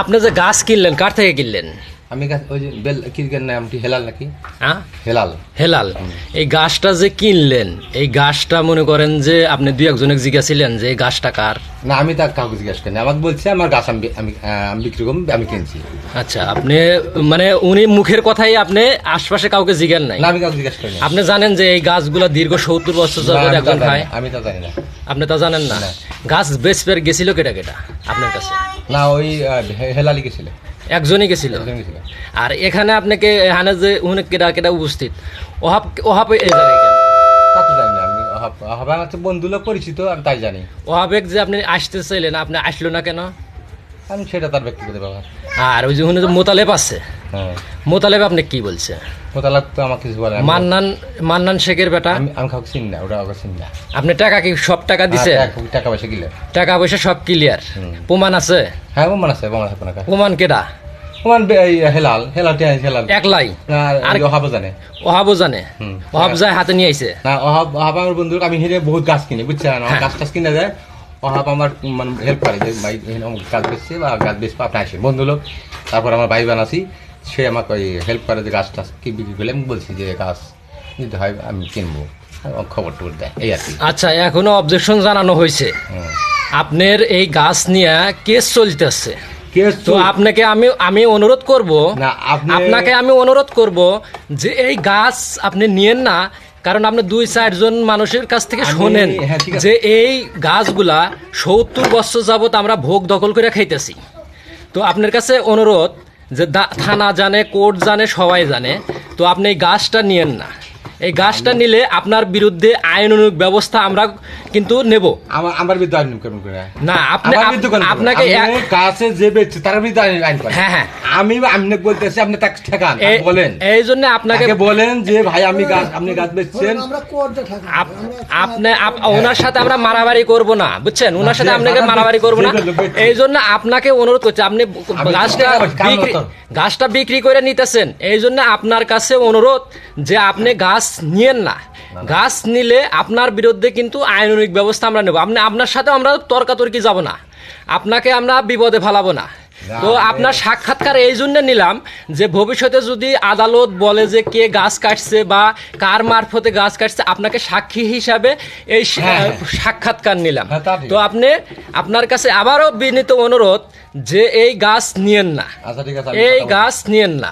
আপনি যে গাছ কিনলেন কার থেকে কিনলেন? আমি গাছ ওই যে বেল কিরকের নামটি হেলাল নাকি? হ্যাঁ? হেলাল। হেলাল। এই গাছটা যে কিনলেন এই গাছটা মনে করেন যে আপনি দুই একজনে জিজ্ঞাছিলেন যে এই গাছটা কার? না আমি তার কাউকে জিজ্ঞেস করিনি। আমাকে বলছে আমার গাছ আমি আমি বিক্রি করব আমি কিনছি। আচ্ছা আপনি মানে উনি মুখের কথাই আপনি আশপাশে কাউকে জিজ্ঞেন নাই? না আমি কাউকে জিজ্ঞেস করিনি। আপনি জানেন যে এই গাছগুলো দীর্ঘ সত্তর বছর যাবত তা একজন জানি খায়? আমি তা জানি না। আপনি তা জানেন না। গাছ বেচপের গেছিল কেটা কেটা আপনার কাছে? না ওই হেলালি গেছিল। একজনই গেছিল। আর এখানে আপনাকে এখানে যে উনি কেটা কেটা উপস্থিত? ওহাব ওহাব এই জায়গায় তা তো জানি না আমি অহাব- অহাব আমার বন্ধু লোক পরিচিত আমি তাই জানি। ওহাবেক যে আপনি আসতে চাইলেন আপনি আসলো না কেন? আমি সেটা তার ব্যক্তিগত ব্যাপার। আর ওই যে উনি মোতালেব আছে হ্যাঁ। মোতালেব আপনি কি বলছে? তো আমাকে কিছু বলে মান্নান মান্নান শেখের বেটা? আমি আমি কাউকে চিনি না ওটা ওকে চিনি না। আপনি টাকা কি সব টাকা দিছে হ্যাঁ, টাকা- টাকা পয়সা টাকা পয়সা সব ক্লিয়ার প্রমাণ আছে? হ্যাঁ বোমান আছে বোমান আছে আপনার প্রমাণ কেটা ওমান হেলাল হেলাল টিয়া হেলাল। একলাই? না আর- আর জানে। ওহাবও জানে। ওহাব যায় হাতে নিয়ে আইছে? না অহাব অহাব আমার বন্ধু আমি হেরে বহুত গাছ কিনি বুঝছেন আমার হ্যাঁ। গাছ টাছ কিনে দেয়। অহাব আমার মানে হেল্প করে যে ভাই গাছ বেচছে বা গাছ বেচবে আপনি আসেন। বন্ধু লোক তারপর আমার ভাই বানাসি সে আমাকে ওই হেল্প করে যে গাছ টাছ কি বিক্রি করলে? আমি বলছি যে গাছ নিতে হয় আমি কিনবো। খবর টবর দেয় এই আর কি। আচ্ছা এখনও অবজেকশন জানানো হয়েছে হুম। আপনার এই গাছ নিয়ে কেস চলতেছে। তো আপনাকে আমি আমি অনুরোধ করব আপনাকে আমি অনুরোধ করব যে এই গাছ আপনি নিয়েন না কারণ আপনি দুই চারজন মানুষের কাছ থেকে শোনেন হ্যাঁ। যে এই গাছগুলা সত্তর বছর যাবত আমরা ভোগ দখল করে খাইতেছি। তো আপনার কাছে অনুরোধ যে থানা জানে কোর্ট জানে সবাই জানে তো আপনি এই গাছটা নিয়েন না। এই গাছটা নিলে আপনার বিরুদ্ধে আইনানুগ ব্যবস্থা আমরা কিন্তু নেব। আমার আমার বিরুদ্ধে আইন করবেন করে? না আপনি আমার বিরুদ্ধে কেন আপনাকে কাছে যে বেচছে তার বিরুদ্ধে আইন আইন হ্যাঁ, হ্যাঁ। আমি আপনি বলতেছি আপনি তাকে ঠেকান বলেন। এই জন্য আপনাকে বলেন যে ভাই আমি গাছ আপনি গাছ বেচছেন। আমরা কোর্টে থাকি আপ- আপনি ওনার সাথে আমরা মারামারি করব না বুঝছেন? ওনার সাথে আপনাকে মারামারি করব না। এই জন্য আপনাকে অনুরোধ করছি আপনি গাছটা বিক্রি গাছটা বিক্রি করে নিতেছেন। এই জন্য আপনার কাছে অনুরোধ যে আপনি গাছ নিয়েন না। গাছ নিলে আপনার বিরুদ্ধে কিন্তু আইনানুগ ব্যবস্থা আমরা নেব। আপনি আপনার সাথে আমরা তর্কাতর্কি যাব না। আপনাকে আমরা বিপদে ফেলাবো না। তো আপনার সাক্ষাৎকার এই জন্য নিলাম যে ভবিষ্যতে যদি আদালত বলে যে কে গাছ কাটছে বা কার মারফতে গাছ কাটছে আপনাকে সাক্ষী হিসাবে এই হ্যাঁ, হ্যাঁ। সাক্ষাৎকার নিলাম। হ্যাঁ, তা আপনি আপনার কাছে আবারও বিনীত অনুরোধ যে এই গাছ নিয়েন না। আচ্ছা এই গাছ নিয়েন না।